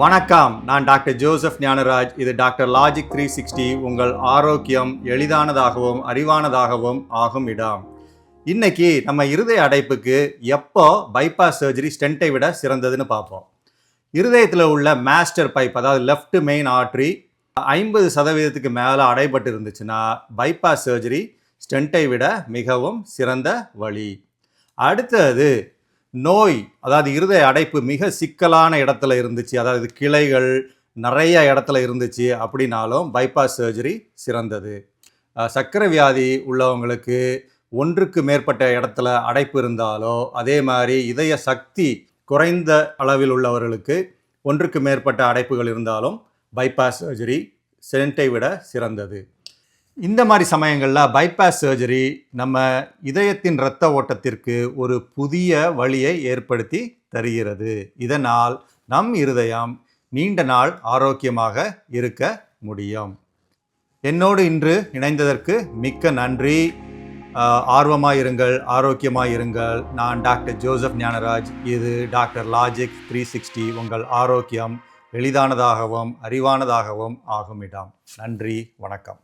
வணக்கம். நான் doctor Joseph Gnanaraj. இது டாக்டர் லாஜிக் த்ரீ சிக்ஸ்டி உங்கள் ஆரோக்கியம் எளிதானதாகவும் அறிவானதாகவும் ஆகும் இடம். இன்னைக்கு நம்ம இருதய அடைப்புக்கு எப்போ பைபாஸ் சர்ஜரி ஸ்டென்ட்டை விட சிறந்ததுன்னு பார்ப்போம். இருதயத்தில் உள்ள மாஸ்டர் பைப் அதாவது லெஃப்ட் மெயின் ஆர்ட்ரி ஐம்பது சதவீதத்துக்கு மேலே அடைபட்டு இருந்துச்சுன்னா பைபாஸ் சர்ஜரி ஸ்டென்ட்டை விட மிகவும் சிறந்த வழி. அடுத்தது நோய் அதாவது இருதய அடைப்பு மிக சிக்கலான இடத்துல இருந்துச்சு. அதாவது கிளைகள் நிறைய இடத்துல இருந்துச்சு அப்படின்னாலும் பைபாஸ் சர்ஜரி சிறந்தது. சர்க்கரை வியாதி உள்ளவங்களுக்கு ஒன்றுக்கு மேற்பட்ட இடத்துல அடைப்பு இருந்தாலோ அதே மாதிரி இதய சக்தி குறைந்த அளவில் உள்ளவர்களுக்கு ஒன்றுக்கு மேற்பட்ட அடைப்புகள் இருந்தாலும் பைபாஸ் சர்ஜரி சென்ட்டை விட சிறந்தது. இந்த மாதிரி சமயங்களில் பைபாஸ் சர்ஜரி நம்ம இதயத்தின் இரத்த ஓட்டத்திற்கு ஒரு புதிய வழியை ஏற்படுத்தி தருகிறது. இதனால் நம் இருதயம் நீண்ட நாள் ஆரோக்கியமாக இருக்க முடியும். என்னோடு இன்று இணைந்ததற்கு மிக்க நன்றி. ஆர்வமாக இருங்கள் ஆரோக்கியமாக இருங்கள் நான் டாக்டர் ஜோசப் ஞானராஜ். இது டாக்டர் லாஜிக் த்ரீ சிக்ஸ்டி உங்கள் ஆரோக்கியம் எளிதானதாகவும் அறிவானதாகவும் ஆகும் இடம் நன்றி வணக்கம்.